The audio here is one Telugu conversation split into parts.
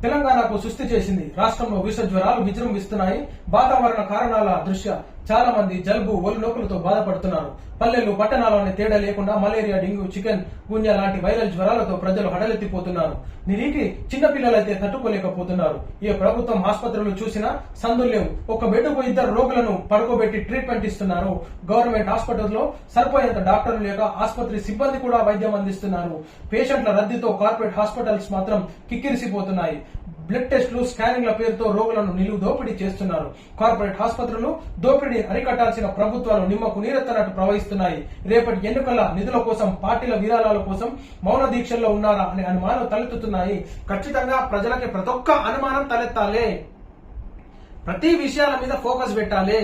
te la తెలంగాణకు సుస్థి చేసింది. రాష్ట్రంలో విష జ్వరాలు విజృంభిస్తున్నాయి. వాతావరణ కారణాల దృష్ట్యా చాలా మంది జలుబు ఒళ్ళు నొప్పులతో బాధపడుతున్నారు. పల్లెలు పట్టణాలని తేడా లేకుండా మలేరియా డెంగ్యూ చికెన్ గున్యా లాంటి వైరల్ జ్వరాలతో ప్రజలు హడలెత్తిపోతున్నారు. దీనికి చిన్నపిల్లలైతే తట్టుకోలేకపోతున్నారు. ఏ ప్రభుత్వం ఆసుపత్రులు చూసినా సందులు లేవు. ఒక బెడ్కు ఇద్దరు రోగులను పడుకోబెట్టి ట్రీట్మెంట్ ఇస్తున్నారు. గవర్నమెంట్ హాస్పిటల్లో సరిపోయేంత డాక్టర్లు లేక ఆసుపత్రి సిబ్బంది కూడా వైద్యం అందిస్తున్నారు. పేషెంట్ల రద్దీతో కార్పొరేట్ హాస్పిటల్స్ మాత్రం కిక్కిరిసిపోతున్నాయి. బ్లడ్ టెస్టులు స్కానింగ్ల పేరుతో రోగులను నిలువు దోపిడీ చేస్తున్నారు. కార్పొరేట్ ఆసుపత్రులు దోపిడీ అరికట్టాల్సిన ప్రభుత్వాలు నిమ్మకు నీరెత్తనట్టు ప్రవహిస్తున్నాయి. రేపటి ఎన్నికల నిధుల కోసం పార్టీల విరాళాల కోసం మౌన దీక్షల్లో ఉన్నారా అనే అనుమానం తలెత్తుతున్నాయి. ఖచ్చితంగా ప్రజలకి ప్రతి ఒక్క అనుమానం తలెత్తాలే. ప్రతి విషయాల మీద ఫోకస్ పెట్టాలి.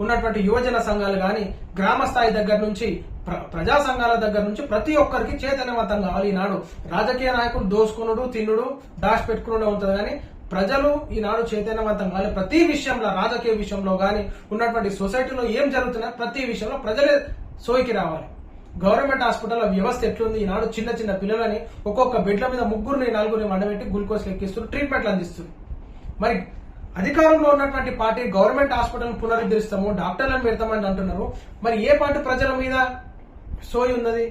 ఉన్నటువంటి యువజన సంఘాలు కానీ గ్రామ స్థాయి దగ్గర నుంచి ప్ర- ప్రజా సంఘాల దగ్గర నుంచి ప్రతి ఒక్కరికి చైతన్యవంతం కావాలి ఈనాడు రాజకీయ నాయకులు దోసుకునుడు తిన్నుడు దాచి పెట్టుకునుడే ఉంటుంది కానీ ప్రజలు ఈనాడు చైతన్యవంతం కావాలి ప్రతి విషయంలో రాజకీయ విషయంలో కానీ ఉన్నటువంటి సొసైటీలో ఏం జరుగుతున్నా ప్రతి విషయంలో ప్రజలే సోయికి రావాలి. గవర్నమెంట్ హాస్పిటల్లో వ్యవస్థ ఎట్లుంది? ఈనాడు చిన్న చిన్న పిల్లలని ఒక్కొక్క బెడ్ల మీద ముగ్గురిని నలుగురిని మండబెట్టి గ్లూకోజ్ ఎక్కిస్తున్నారు ట్రీట్మెంట్లు అందిస్తున్నారు. మరి అధికారంలో ఉన్నటువంటి పార్టీ గవర్నమెంట్ హాస్పిటల్ పునరుద్ధరిస్తాము డాక్టర్లను పెడతామని అంటున్నారు. మరి ఏ పార్టీ ప్రజల మీద సోయి ఉన్నది?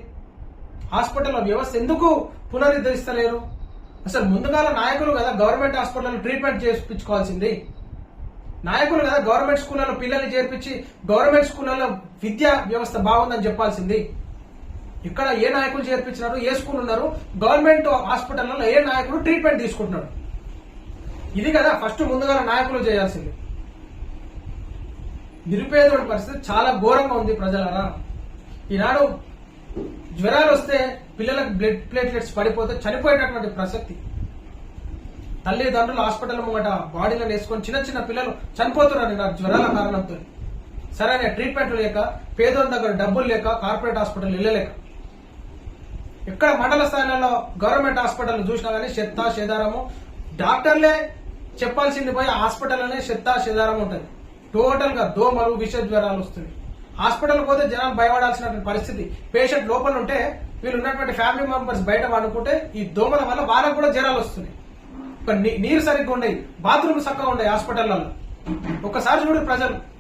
హాస్పిటల్ వ్యవస్థ ఎందుకు పునరుద్ధరిస్తలేరు? అసలు ముందుగాల నాయకులు కదా గవర్నమెంట్ హాస్పిటల్ ట్రీట్మెంట్ చేయించుకోవాల్సింది. నాయకులు కదా గవర్నమెంట్ స్కూళ్ళలో పిల్లల్ని చేర్పించి గవర్నమెంట్ స్కూళ్ళలో విద్యా వ్యవస్థ బాగుందని చెప్పాల్సింది. ఇక్కడ ఏ నాయకులు చేర్పించినారు ఏ స్కూల్ ఉన్నారు గవర్నమెంట్ హాస్పిటల్లో ఏ నాయకుడు ట్రీట్మెంట్ తీసుకుంటున్నాడు? ఇది కదా ఫస్ట్ ముందుగా నాయకులు చేయాల్సింది. నిరుపేదోడి పరిస్థితి చాలా ఘోరంగా ఉంది ప్రజలారా. ఈనాడు జ్వరాలు వస్తే పిల్లలకు బ్లడ్ ప్లేట్లెట్స్ పడిపోతే చనిపోయేటటువంటి ప్రసక్తి. తల్లిదండ్రులు హాస్పిటల్ ముంగట బాడీలను వేసుకొని చిన్న చిన్న పిల్లలు చనిపోతున్నారు నాకు జ్వరాల కారణంతో. సరైన ట్రీట్మెంట్ లేక పేదోళ్ళ దగ్గర డబ్బులు లేక కార్పొరేట్ హాస్పిటల్ వెళ్ళలేక. ఎక్కడ మండల స్థాయిలలో గవర్నమెంట్ హాస్పిటల్ చూసినా కానీ చెత్త చెదారము డాక్టర్లే చెప్పాల్సింది పోయి హాస్పిటల్లోనే శత్తా శదారం ఉంటుంది. టోటల్గా దోమలు విష జ్వరాలు వస్తుంది హాస్పిటల్ పోతే జనాలు భయపడాల్సినటువంటి పరిస్థితి. పేషెంట్ లోపల ఉంటే వీళ్ళు ఉన్నటువంటి ఫ్యామిలీ మెంబర్స్ బయట పడుకుంటే ఈ దోమల వల్ల వాళ్ళకు కూడా జ్వరాలు వస్తున్నాయి. ఒక నీ- నీరు సరిగ్గా ఉండయి బాత్రూమ్ చక్కగా ఉండయి హాస్పిటల్లో ఒక్కసారి చూడు ప్రజలు.